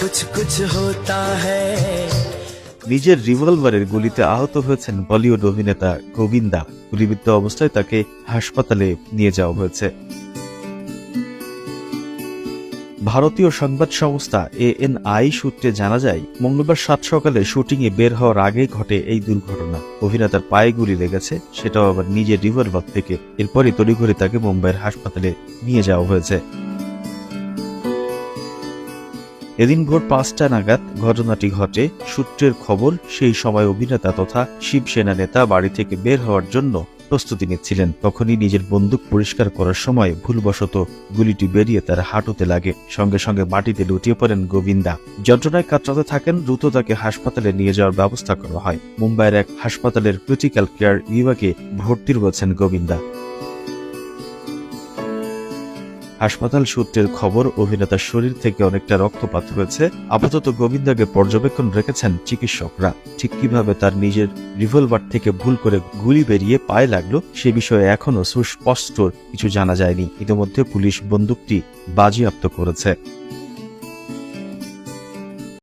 कुछ कुछ होता है নিজের রিভলভারের গুলিতে আহত হয়েছেন বলিউড অভিনেতা গোবিন্দা গুলিবিদ্ধ অবস্থায় তাকে হাসপাতালে নিয়ে যাওয়া হয়েছে ভারতীয় সংবাদ সংস্থা এএনআই সূত্রে জানা যায় মঙ্গলবার সাত সকালে শুটিংয়ে বের হওয়ার আগে ঘটে এই দুর্ঘটনা অভিনেতার পায়ে গুলি লেগেছে সেটাও আবার নিজের রিভলভার থেকে এরপরই তড়িঘড়ি তাকে মুম্বাইয়ের হাসপাতালে নিয়ে যাওয়া হয়েছে এদিন ভোর পাঁচটা নাগাদ ঘটনাটি ঘটে, সূত্রের খবর সেই সময় অভিনেতা তথা শিবসেনা নেতা বাড়ি থেকে বের হওয়ার জন্য প্রস্তুতি নিচ্ছিলেন। তখনই নিজের বন্দুক পরিষ্কার করার সময় ভুলবশত গুলিটি বেরিয়ে তার হাঁটুতে লাগে। সঙ্গে সঙ্গে মাটিতে লুটিয়ে পড়েন গোবিন্দা। যন্ত্রণায় কাতরাতে থাকেন, দ্রুত তাকে হাসপাতালে নিয়ে যাওয়ার ব্যবস্থা করা হয়। মুম্বাইয়ের এক হাসপাতালের ক্রিটিক্যাল কেয়ার বিভাগে ভর্তি রয়েছেন গোবিন্দা। হাসপাতাল সূত্রের খবর, অভিনেতার শরীর থেকে অনেকটা রক্তপাত হয়েছে। আপাতত গোবিন্দাকে পর্যবেক্ষণ রেখেছেন চিকিৎসকরা। ঠিক কীভাবে তার নিজের রিভলভার থেকে ভুল করে গুলি বেরিয়ে পায়ে লাগল, সে বিষয়ে এখনও সুস্পষ্ট কিছু জানা যায়নি। ইতিমধ্যে পুলিশ বন্দুকটি বাজেয়াপ্ত করেছে।